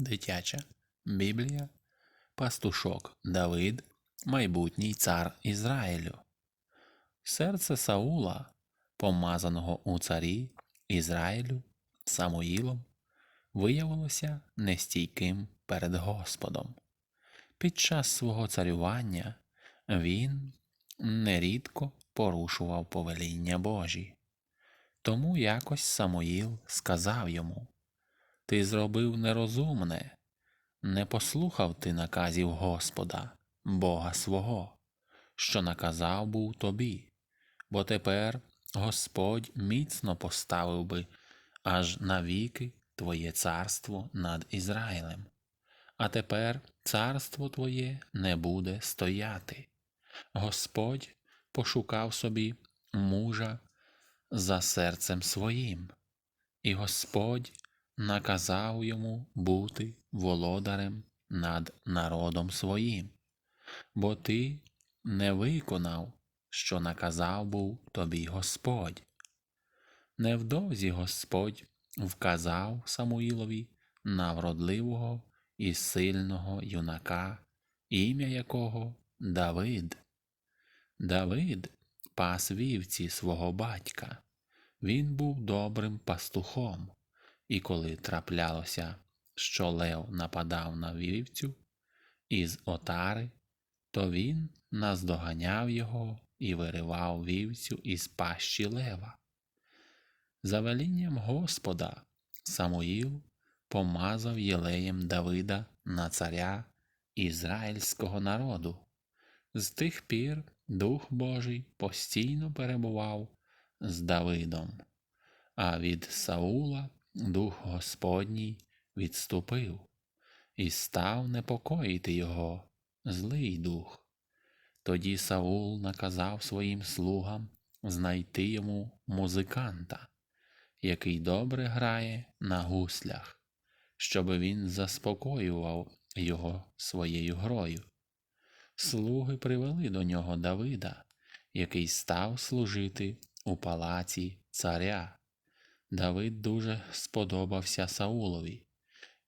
Дитяча Біблія, Пастушок Давид, майбутній цар Ізраїлю. Серце Саула, помазаного у царі Ізраїлю Самуїлом, виявилося нестійким перед Господом. Під час свого царювання він нерідко порушував повеління Божі. Тому якось Самуїл сказав йому Ти зробив нерозумне, не послухав ти наказів Господа, Бога свого, що наказав був тобі, бо тепер Господь міцно поставив би аж навіки твоє царство над Ізраїлем, а тепер царство твоє не буде стояти. Господь пошукав собі мужа за серцем своїм, і Господь наказав йому бути володарем над народом своїм, бо ти не виконав, що наказав був тобі Господь. Невдовзі Господь вказав Самуїлові на вродливого і сильного юнака, ім'я якого Давид. Давид пас вівці свого батька. Він був добрим пастухом, і коли траплялося, що лев нападав на вівцю із отари, то він наздоганяв його і виривав вівцю із пащі лева. За велінням Господа Самуїл помазав єлеєм Давида на царя ізраїльського народу. З тих пір Дух Божий постійно перебував з Давидом, а від Саула Дух Господній відступив і став непокоїти його злий дух. Тоді Саул наказав своїм слугам знайти йому музиканта, який добре грає на гуслях, щоби він заспокоював його своєю грою. Слуги привели до нього Давида, який став служити у палаці царя. Давид дуже сподобався Саулові,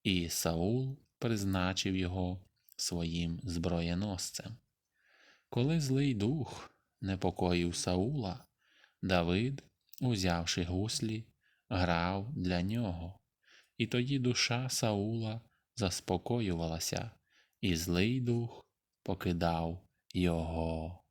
і Саул призначив його своїм зброєносцем. Коли злий дух непокоїв Саула, Давид, узявши гуслі, грав для нього, і тоді душа Саула заспокоювалася, і злий дух покидав його.